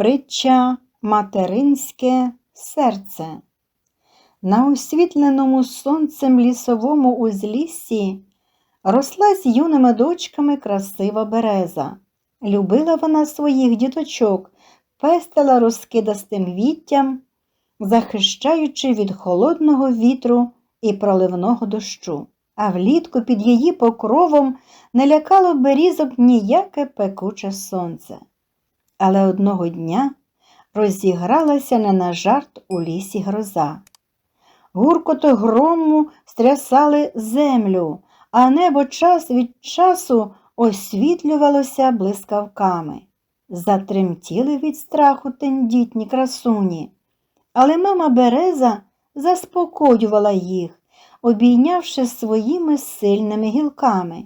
Притча Материнське серце. На освітленому сонцем лісовому узліссі росла з юними дочками красива береза. Любила вона своїх діточок, пестила розкидастим віттям, захищаючи від холодного вітру і проливного дощу. А влітку під її покровом не лякало берізок ніяке пекуче сонце. Але одного дня розігралася не на жарт у лісі гроза. Гуркото грому стрясали землю, а небо час від часу освітлювалося блискавками. Затремтіли від страху тендітні красуні. Але мама Береза заспокоювала їх, обійнявши своїми сильними гілками.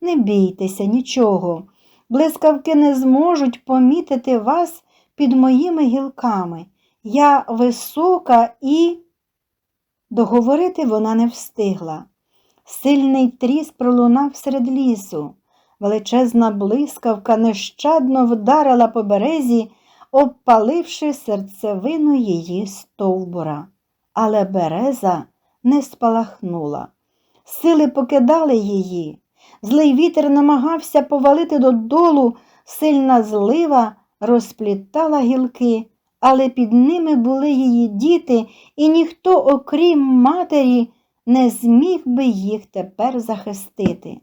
Не бійтеся нічого, блискавки не зможуть помітити вас під моїми гілками. Я висока і. Договорити вона не встигла. Сильний тріс пролунав серед лісу. Величезна блискавка нещадно вдарила по березі, обпаливши серцевину її стовбура. Але береза не спалахнула. Сили покидали її. Злий вітер намагався повалити додолу, сильна злива розплітала гілки, але під ними були її діти, і ніхто, окрім матері, не зміг би їх тепер захистити.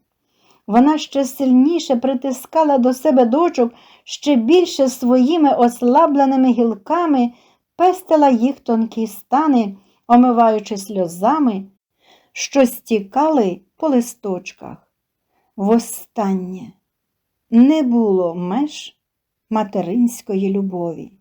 Вона ще сильніше притискала до себе дочок, ще більше своїми ослабленими гілками пестила їх тонкі стани, омиваючи сльозами, що стікали по листочках. Востаннє не було меж материнської любові.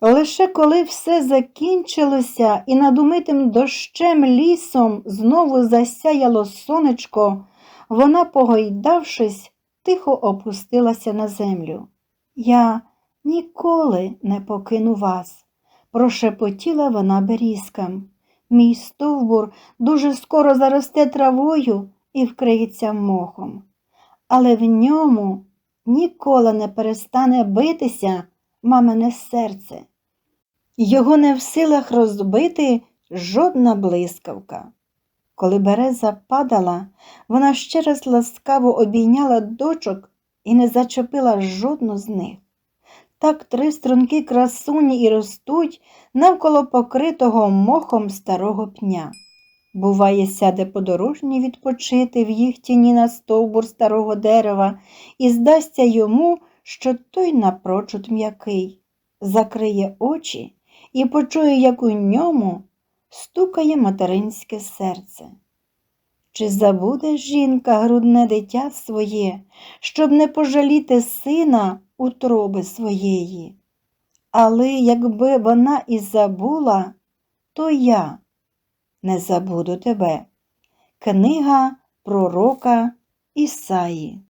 Лише коли все закінчилося і над умитим дощем лісом знову засяяло сонечко, вона, погойдавшись, тихо опустилася на землю. Я ніколи не покину вас, прошепотіла вона берізкам. Мій стовбур дуже скоро заросте травою і вкриється мохом, але в ньому ніколи не перестане битися мамине серце. Його не в силах розбити жодна блискавка. Коли береза падала, вона ще раз ласкаво обійняла дочок і не зачепила жодну з них. Так три струнки красуні і ростуть навколо покритого мохом старого пня. Буває, сяде подорожній відпочити в їх тіні на стовбур старого дерева і здасться йому, що той напрочуд м'який, закриє очі і почує, як у ньому стукає материнське серце. Чи забуде жінка грудне дитя своє, щоб не пожаліти сина утроби своєї? Але якби вона і забула, то я не забуду тебе. Книга пророка Ісаї